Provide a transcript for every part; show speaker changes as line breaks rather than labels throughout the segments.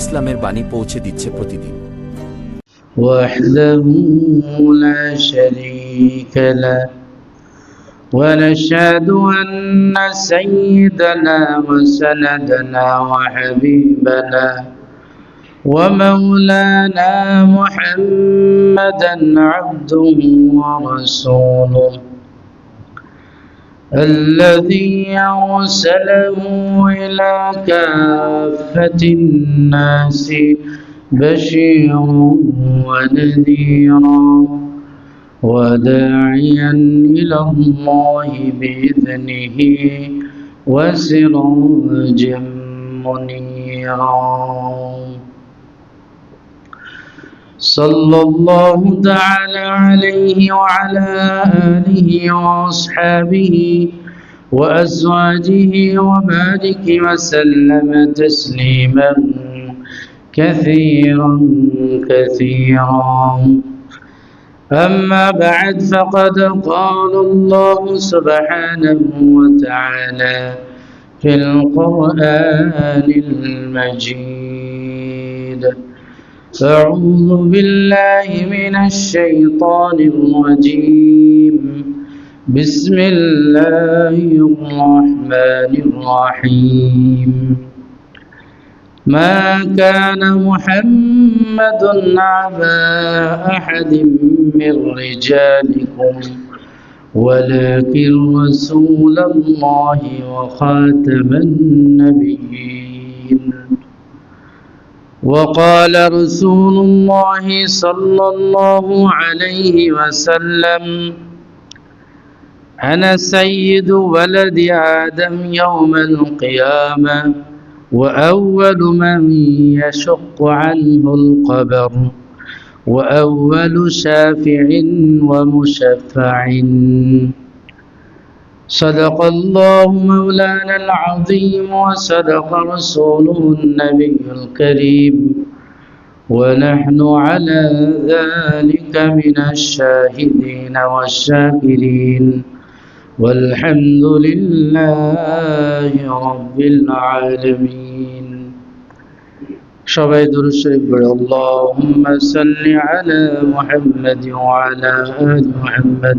ইসলামের বাণী পৌঁছে দিচ্ছে প্রতিদিন
وحده لا شريك له ونشهد أن سيدنا وسندنا وحبيبنا ومولانا محمدا عبده ورسوله الذي أرسله إلى كافة الناس بشيرا ونذيرا وداعيا إلى الله بإذنه وسراجا منيرا. صلى الله تعالى عليه وعلى آله وأصحابه وأزواجه وبارك وسلم تسليما كثيرا كثيرا. أما بعد فقد قال الله سبحانه وتعالى في القرآن المجيد. أعوذ بالله من الشيطان الرجيم. بسم الله الرحمن الرحيم. ما كان محمد عبا أحد من رجالكم ولكن رسول الله وخاتم النبيين. وقال رسول الله صلى الله عليه وسلم أنا سيد ولد آدم يوم القيامة وأول من يشق عنه القبر وأول شافع ومشفع. صدق الله مولانا العظيم وصدق رسوله النبي الكريم ونحن على ذلك من الشاهدين والشاكرين والحمد لله رب العالمين সবাই দুরূদ শরীফ পড়ে اللهم صل على محمد وعلى آل محمد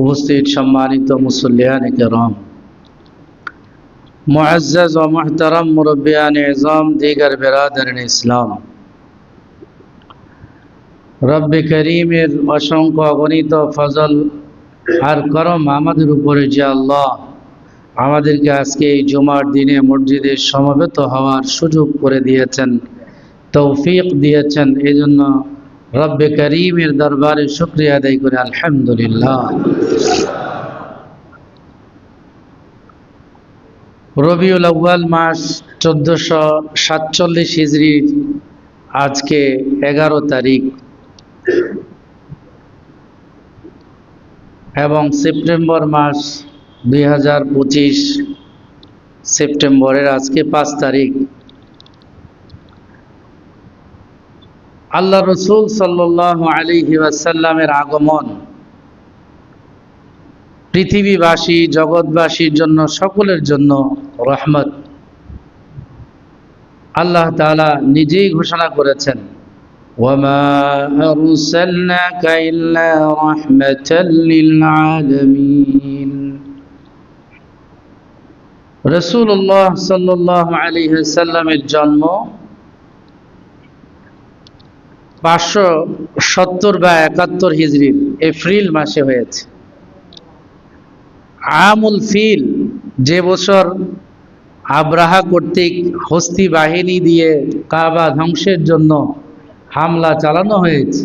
উপস্থিত সম্মানিত মুসল্লিয়ান মুআজ্জাজ ও মুহতারাম মুরব্বিয়ান ইজাম দিগার বেরাদারিন ইসলাম। রব্বে করিমের অসংখ্য অগণিত ফজল আর করম আমাদের উপরে যে আল্লাহ, আমাদেরকে আজকে এই জুমার দিনে মসজিদে সমবেত হওয়ার সুযোগ করে দিয়েছেন, তৌফিক দিয়েছেন এই জন্য রব্বে করিমের দরবারে শুক্রিয়া আদায় করে, আলহামদুলিল্লাহ। রবিউল আউ্বাল মাস চোদ্দশো সাতচল্লিশ হিজড়ির আজকে এগারো তারিখ। এবং সেপ্টেম্বর মাস দুই হাজার পঁচিশ, সেপ্টেম্বরের আজকে পাঁচ তারিখ। আল্লাহ রসুল সাল্লাহ আগমন। পৃথিবীবাসী, জগৎবাসীর জন্য, সকলের জন্য রহমত। আল্লাহ তালা নিজেই ঘোষণা করেছেন রসুল্লাহ সাল্লাহ আলী জন্ম পাঁচশো সত্তর বা একাত্তর হিজড়ির এপ্রিল মাসে হয়েছে। আমুল ফিল, যে বছর আব্রাহা কর্তৃক হস্তি বাহিনী দিয়ে কাবা ধ্বংসের জন্য হামলা চালানো হয়েছে,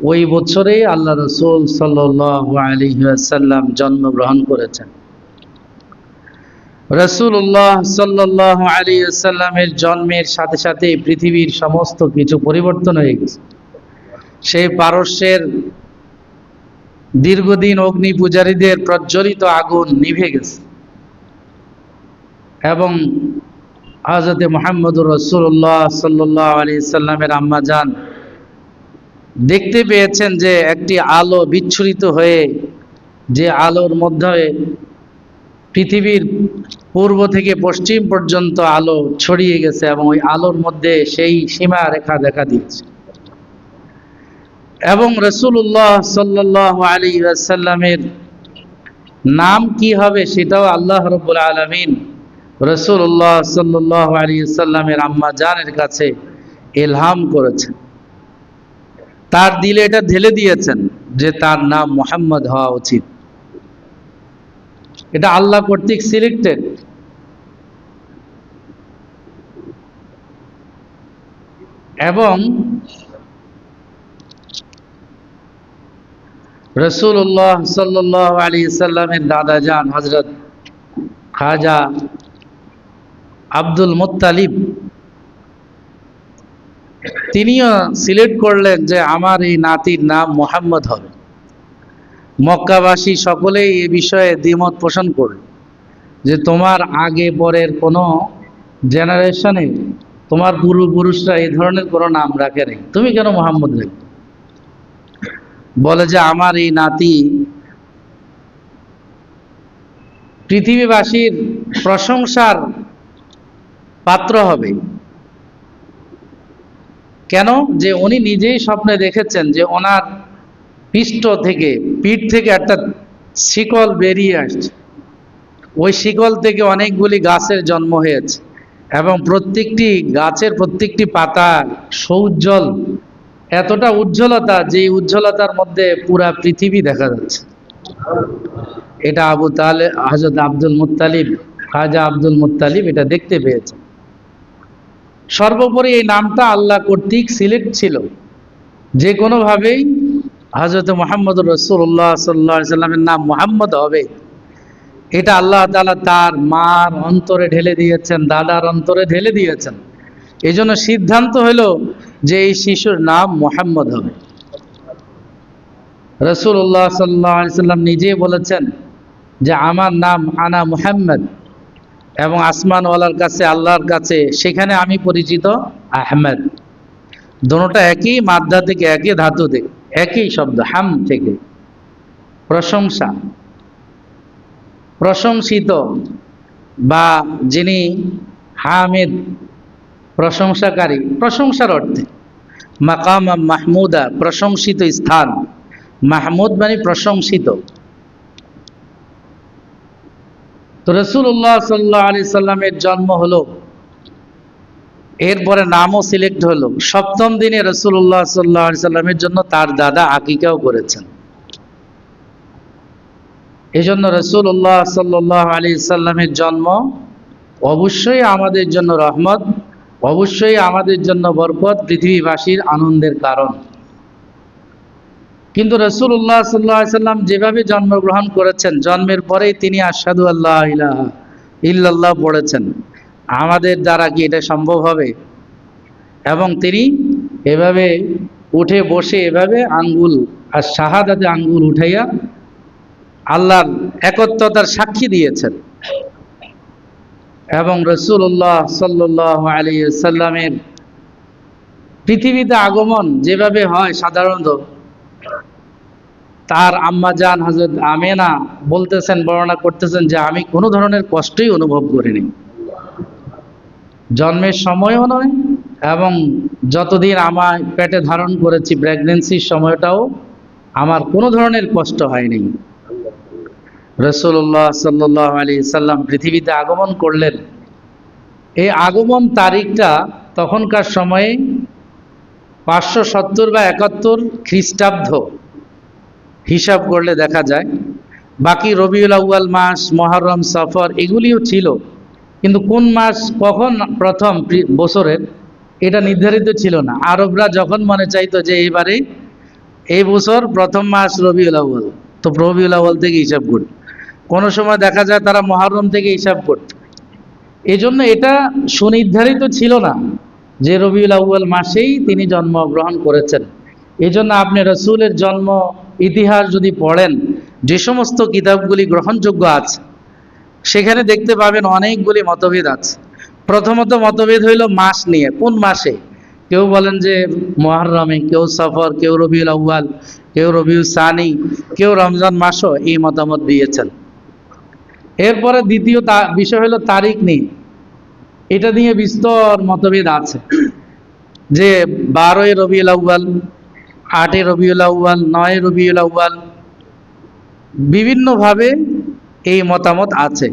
ওই বছরেই আল্লাহ রসুল সাল্লাহ আলী সাল্লাম জন্মগ্রহণ করেছেন। রসুল্লাহ সাল্লাহ আলী সাল্লামের জন্মের সাথে সাথে পৃথিবীর সমস্ত কিছু পরিবর্তন হয়ে গেছে। সেই পারস্যের দীর্ঘদিন অগ্নি পূজারীদের প্রজ্বলিত আগুন নিভে গেছে। এবং হজরত মোহাম্মদুর রসুল্লাহ সাল্লাহ আলী সাল্লামের আম্মা যান দেখতে পেয়েছেন যে একটি আলো বিচ্ছুরিত হয়ে যে আলোর মধ্যে পৃথিবীর পূর্ব থেকে পশ্চিম পর্যন্ত আলো ছড়িয়ে গেছে এবং ওই আলোর মধ্যে সেই সীমা রেখা দেখা দিয়েছে। এবং রসুল্লাহ সাল্লাহ নাম কি হবে সেটাও আল্লাহ রবুল আলমিন রসুল্লাহ সাল্লাহ আম্মা জানের কাছে এলহাম করেছেন। তার দিলে এটা ঢেলে দিয়েছেন যে তার নাম মোহাম্মদ হওয়া উচিত। এটা আল্লাহ কর্তৃক সিলেক্টেড এবং রসুল্লাহ সাল্লাহ আলী সাল্লামের দাদা যান হজরত খাজা আব্দুল মুত্তালিব, তিনিও সিলেক্ট করলেন যে আমার এই নাতির নাম মোহাম্মদ হবে। মক্কাবাসী সকলেই এ বিষয়ে দ্বিমত পোষণ করল যে তোমার আগে পরের কোনো জেনারেশনে তোমার পূর্বপুরুষরা এই ধরনের কোনো নাম রাখে নাই। তুমি কেন মোহাম্মদ রেখ বলে যে আমার এই নাতি পৃথিবীবাসীর প্রশংসার পাত্র হবে। কেন? যে উনি নিজেই স্বপ্নে দেখেছেন যে ওনার পৃষ্ঠ থেকে, পিঠ থেকে একটা শিকল বেরিয়ে আসছে। ওই শিকল থেকে অনেকগুলি গাছের জন্ম হয়েছে এবং প্রত্যেকটি গাছের প্রত্যেকটি পাতা সৌজ্জ্বল। এতটা উজ্জ্বলতা যে উজ্জ্বলতার মধ্যে পুরা পৃথিবী দেখা যাচ্ছে। এটা আবু তালে হজরত আব্দুল মুত্তালিব, খাজা আব্দুল মুত্তালিব এটা দেখতে পেয়েছে। সর্বোপরি এই নামটা আল্লাহ কর্তৃক সিলেক্ট ছিল। যে কোনোভাবেই হজরত মোহাম্মদ রসুল্লাহ সাল্লা সাল্লামের নাম মোহাম্মদ হবে। এটা আল্লাহ তালা তার মার অন্তরে ঢেলে দিয়েছেন, দাদার অন্তরে ঢেলে দিয়েছেন। এই জন্য সিদ্ধান্ত হলো যে এই শিশুর নাম মোহাম্মদ হবে। রসুল্লাহ সাল্লাহ সাল্লাম নিজেই বলেছেন যে আমার নাম আনা মুহাম্মদ এবং আসমানওয়ালার কাছে, আল্লাহর কাছে, সেখানে আমি পরিচিত আহমেদ। দোনোটা একই মাদ্দা থেকে একই ধাতু থেকে একই শব্দ, হাম থেকে। প্রশংসা। প্রশংসিত বা যিনি হামিদ, প্রশংসাকারী, প্রশংসার অর্থে। মাকাম মাহমুদা, প্রশংসিত স্থান। মাহমুদ মানে প্রশংসিত। তো রসুল্লাহ সাল্লাহ আলি সাল্লামের জন্ম হলো এরপরে নামও সিলেক্ট হলো। সপ্তম দিনে রসুল্লাহ সাল্লাহ সাল্লামের জন্য তার দাদা আকিকাও করেছেন। এই জন্য রসুল্লাহ সাল্লাহ আলি সাল্লামের জন্ম অবশ্যই আমাদের জন্য রহমত, অবশ্যই আমাদের জন্য বরকত, পৃথিবীবাসীর আনন্দের কারণ। কিন্তু রসুল্লাহ সাল্লাহ সাল্লাম যেভাবে জন্মগ্রহণ করেছেন, জন্মের পরেই তিনি আসাদু আল্লাহ ইল্লাহ পড়েছেন। আমাদের দ্বারা কি এটা সম্ভব হবে? এবং তিনি এভাবে উঠে বসে এভাবে আঙ্গুল আর শাহাদাতে আঙ্গুল উঠাইয়া আল্লাহর একত্বতার সাক্ষী দিয়েছেন। এবং রসুল্লাহ সাল্লাহ আলী সাল্লামের পৃথিবীতে আগমন যেভাবে হয় সাধারণত, তার আম্মা জান হজরত আমেনা বলতেছেন, বর্ণনা করতেছেন যে আমি কোনো ধরনের কষ্টই অনুভব করিনি। জন্মের সময়ও নয় এবং যতদিন আমায় পেটে ধারণ করেছি প্রেগনেন্সির সময়টাও আমার কোনো ধরনের কষ্ট হয়নি। রসুল্লাহ সাল্লাহ আলী সাল্লাম পৃথিবীতে আগমন করলেন। এই আগমন তারিখটা তখনকার সময়ে পাঁচশো সত্তর বা একাত্তর খ্রিস্টাব্দ। হিসাব করলে দেখা যায়। বাকি রবিউল আউয়াল মাস, মহরম, সফর এগুলিও ছিল। কিন্তু কোন মাস কখন প্রথম বছরের, এটা নির্ধারিত ছিল না। আরবরা যখন মনে চাইতো যে এবারে এই বছর প্রথম মাস রবিউল আউয়াল, তো রবিউল আউয়াল থেকে হিসাব করত। কোনো সময় দেখা যায় তারা মহরম থেকে হিসাব করত। এজন্য এটা সুনির্ধারিত ছিল না যে রবিউল আউ্য়াল মাসেই তিনি জন্মগ্রহণ করেছেন। এই জন্য আপনি রসুলের জন্ম ইতিহাস যদি পড়েন, যে সমস্ত কিতাবগুলি গ্রহণযোগ্য আছে সেখানে দেখতে পাবেন অনেকগুলি মতভেদ আছে। প্রথমত মতভেদ হইল মাস নিয়ে, কোন মাসে? কেউ বলেন যে মহরমে, কেউ সফর, কেউ রবিউল আউ্য়াল, কেউ রবিউল সানি, কেউ রমজান মাসও এই মতামত দিয়েছেন। এরপরে দ্বিতীয় বিষয় হলো তারিখ নিয়ে। এটা নিয়ে বিস্তর মতভেদ আছে। যে বারোই রবিউল আউ্য়াল, আটই রবিউল আউ্য়াল, নয় রবিউল আউ্য়াল, বিভিন্নভাবে এই মতামত আছে।